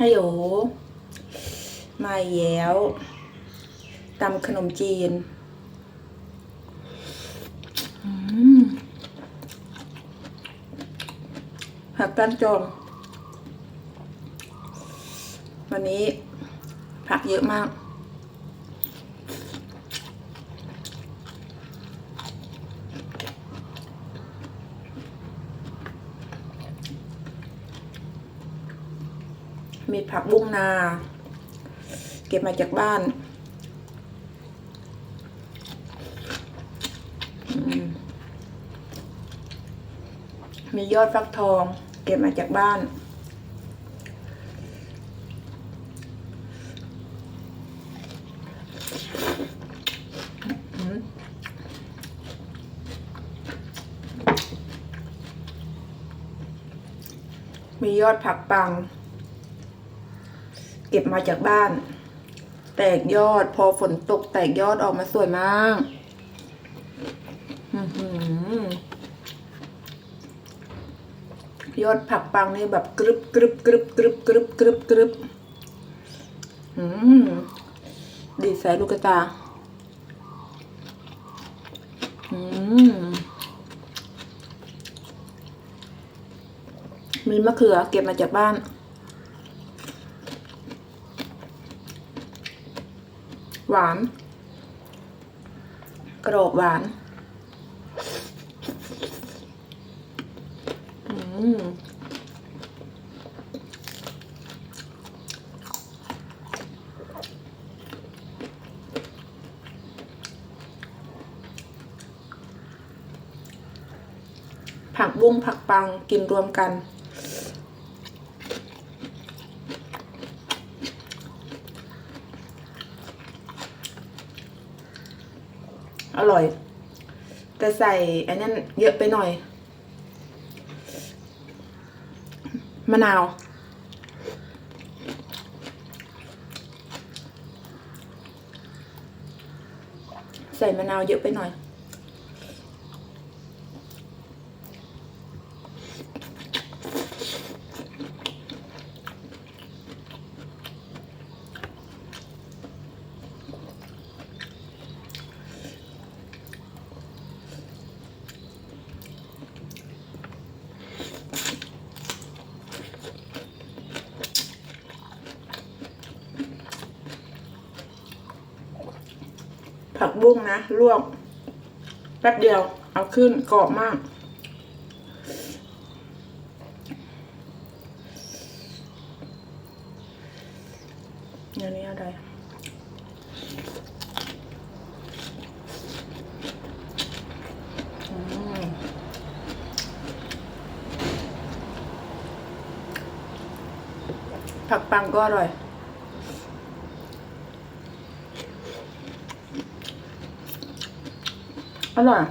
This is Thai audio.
ฮัลโหลมาแล้วตำขนมจีนผักก้นจองวันนี้ผักเยอะมาก มีผักบุ้งนา เก็บมาจากบ้านมียอดฟักทอง เก็บมาจากบ้านมมียอดผักปัง เก็บมาจากบ้าน แตกยอด พอฝนตกแตกยอดออกมาสวยมากยอดผักปังนี่แบบกรึบกรึบกรึบกรึบกรึบกรึบกรึบดีใส่ลูกตาอืมมีมะเขือเก็บมาจากบ้าน หวาน กรอบหวานอืมผักบุ้งผักปังกินรวมกัน อร่อย แต่ใส่อันนั้นเยอะไปหน่อย มะนาว ใส่มะนาวเยอะไปหน่อย ผักบุ้งนะลวก แป๊บเดียว เอาขึ้นกรอบมาก อย่างนี้อะไรอืมผักปังก็อร่อย อร่อย